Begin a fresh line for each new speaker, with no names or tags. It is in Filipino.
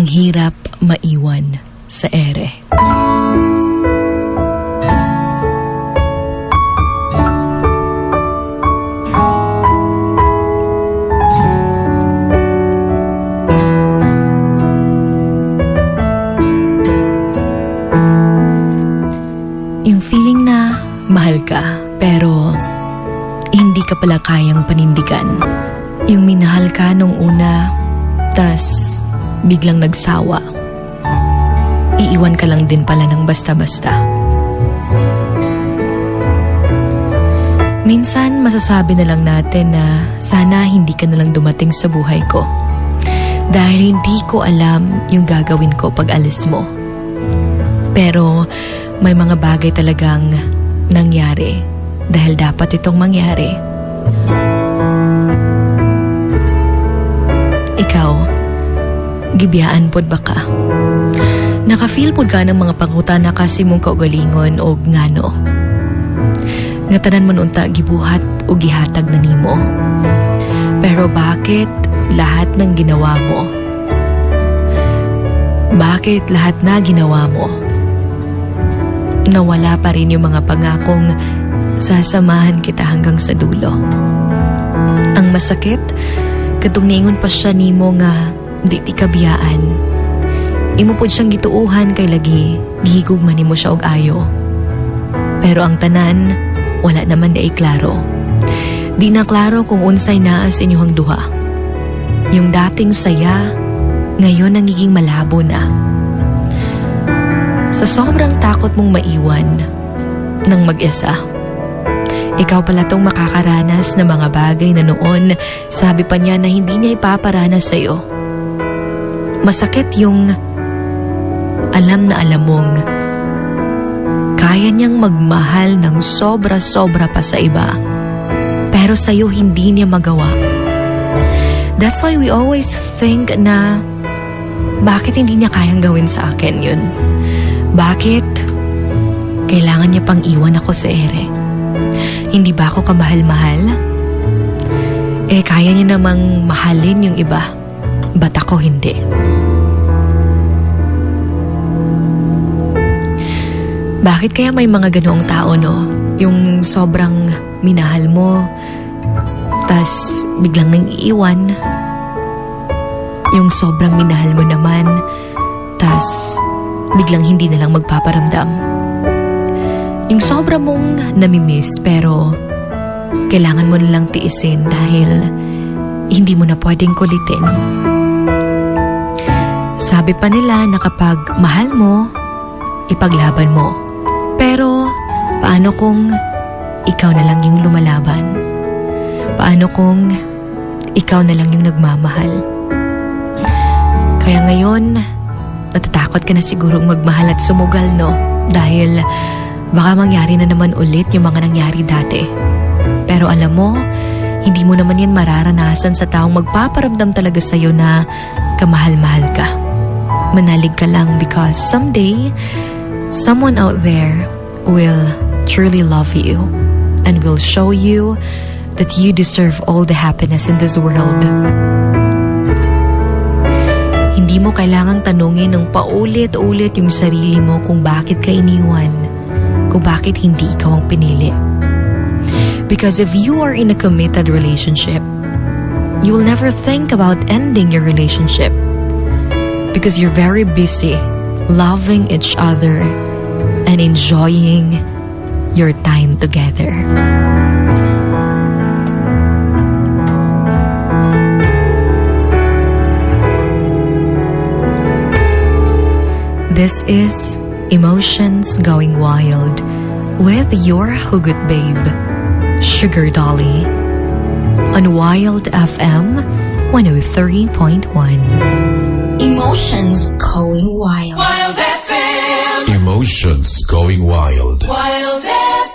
Ang hirap maiwan sa ere. Yung feeling na mahal ka, pero hindi ka pala kayang panindigan. Yung minahal ka nung una, tas biglang nagsawa. Iiwan ka lang din pala ng basta-basta. Minsan masasabi na lang natin na sana hindi ka na lang dumating sa buhay ko. Dahil hindi ko alam yung gagawin ko pag alis mo. Pero may mga bagay talagang nangyari dahil dapat itong mangyari. Ikaw, gibiyaan pod ba ka? Nakafeel pod ka ng mga panguta na kasi mong kaugalingon o ngano. Nga tanan mo nunta gibuhat o gihatag na nimo. Pero bakit lahat ng ginawa mo? Bakit lahat na ginawa mo? Nawala pa rin yung mga pangakong sasamahan kita hanggang sa dulo. Ang masakit, katungningon pa siya nimo nga di ti kabiyaan. Imo pod siyang gituuhan kay lagi, gihigugman nimo siya og ayo. Pero ang tanan, wala naman day klaro. Di na klaro kung unsay naas inyong duha. Yung dating saya, ngayon nangiging malabo na. Sa sobrang takot mong maiwan ng mag-isa, ikaw pala tong makakaranas ng mga bagay na noon sabi pa niya na hindi niya ipaparanas sa'yo. Masakit yung alam na alam mong kaya niyang magmahal ng sobra-sobra pa sa iba. Pero sa'yo hindi niya magawa. That's why we always think na bakit hindi niya kayang gawin sa akin yun? Bakit kailangan niya pang iwan ako sa ere? Hindi ba ako kamahal-mahal? Eh kaya niya namang mahalin yung iba. Ako hindi? Bakit kaya may mga ganoong tao, no? Yung sobrang minahal mo, tas biglang nang iiwan. Yung sobrang minahal mo naman, tas biglang hindi na lang magpaparamdam. Yung sobra mong namimiss pero kailangan mo na lang tiisin dahil hindi mo na pwedeng kulitin. Sabi pa nila na kapag mahal mo, ipaglaban mo. Pero paano kung ikaw na lang yung lumalaban? Paano kung ikaw na lang yung nagmamahal? Kaya ngayon, natatakot ka na sigurong magmahal at sumugal, no? Dahil baka mangyari na naman ulit yung mga nangyari dati. Pero alam mo, hindi mo naman yan mararanasan sa taong magpaparamdam talaga sa'yo na kamahal-mahal ka. Manalig ka lang because someday, someone out there will truly love you and will show you that you deserve all the happiness in this world. Hindi mo kailangang tanungin ng paulit-ulit yung sarili mo kung bakit ka iniwan, kung bakit hindi ikaw ang pinili. Because if you are in a committed relationship, you will never think about ending your relationship because you're very busy loving each other and enjoying your time together. This is Emotions Going Wild with your Hugot Babe, Sugar Dolly, on Wild FM 103.1.
Emotions going wild.
Wild FM.
Emotions going wild.
Wild FM.